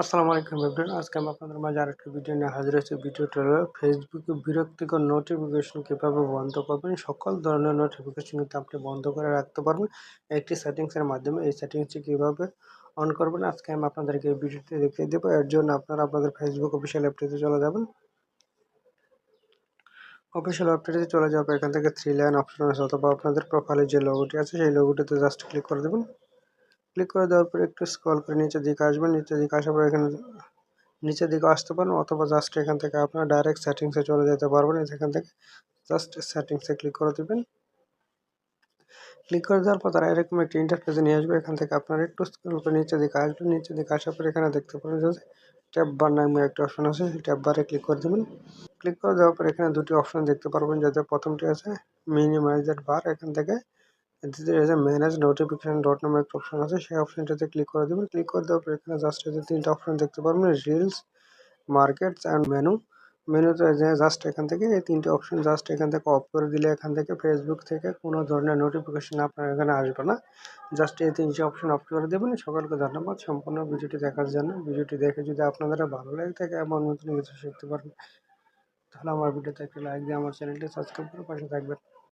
আসসালামু আলাইকুম এভরিওয়ান, আজকে আমি আপনাদের মাঝে আরেকটি ভিডিও নিয়ে হাজির হয়েছি। ভিডিওটা হলো ফেসবুকে বিরক্তিকর নোটিফিকেশন কীভাবে বন্ধ করবেন? সকল ধরনের নোটিফিকেশন কিন্তু আপনি বন্ধ করে রাখতে পারবেন। একটি সেটিংসের মাধ্যমে এই সেটিংসটি কীভাবে অন করবেন? আজকে আমি আপনাদেরকে এই ভিডিওটি দেখিয়ে দেবো। এর জন্য আপনারা আপনাদের ফেসবুক অফিসিয়াল অ্যাপটিতে চলে যাবেন। অফিসিয়াল অ্যাপটিতে চলে যাবে এখান থেকে থ্রি লাইন অপশন আছে অথবা আপনাদের প্রোফাইলে যে লোগোটি আছে, সেই লোগোটিতে জাস্ট ক্লিক করে দেবেন। ক্লিক করে দেওয়ার পর একটু স্ক্রল করে নিচের দিকে আসবেন, নিচের দিকে আসার পর এখানে নিচের দিকে আসতে পারেন অথবা জাস্ট এখান থেকে আপনার ডাইরেক্ট সেটিংসে চলে যেতে পারবেন। এখান থেকে জাস্ট সেটিংসে ক্লিক করে দেবেন। ক্লিক করে দেওয়ার পর তারা এরকম একটি ইন্টারফেসে নিয়ে আসবে। এখান থেকে আপনার একটু স্ক্রল করে নিচের দিকে আসবেন। নিচের দিকে আসার পর এখানে দেখতে পারেন যে ট্যাব বার নামে একটা অপশন আছে, সেই ট্যাব বারে ক্লিক করে দেবেন। ক্লিক করে দেওয়ার পর এখানে দুটি অপশন দেখতে পারবেন যাতে প্রথমটি আছে মিনিমাইজেড বার এখান থেকে দ্বিতীয় ম্যানেজ নোটিফিকেশন ডট নামে একটা অপশন আছে। সেই অপশনটাতে ক্লিক করে দেবেন। ক্লিক করে দেওয়ার পর এখানে জাস্ট এই যে তিনটা অপশন দেখতে পারবেন। রিলস মার্কেটস অ্যান্ড মেনু মেনুতে জাস্ট এখান থেকে এই তিনটে অপশন জাস্ট এখান থেকে অফ করে দিলে এখান থেকে ফেসবুক থেকে কোনো ধরনের নোটিফিকেশন আপনার এখানে আসবে না। জাস্ট এই তিনটে অপশন অফ করে দেবেন। সকলকে ধন্যবাদ। সম্পূর্ণ ভিডিওটি দেখার জন্য। ভিডিওটি দেখে যদি আপনাদের ভালো লাগে থাকে, এমন নতুন কিছু শিখতে পারেন, তাহলে আমার ভিডিওতে একটি লাইক দিয়ে আমার চ্যানেলটি সাবস্ক্রাইব করে পাশে থাকবেন।